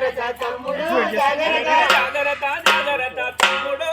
జాగ్రత్త తమ్ముడు జాగ్రత్త జాగ్రత్త తమ్ముడు.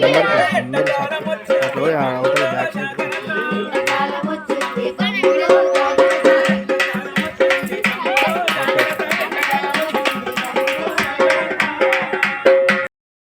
జాగ్రత్త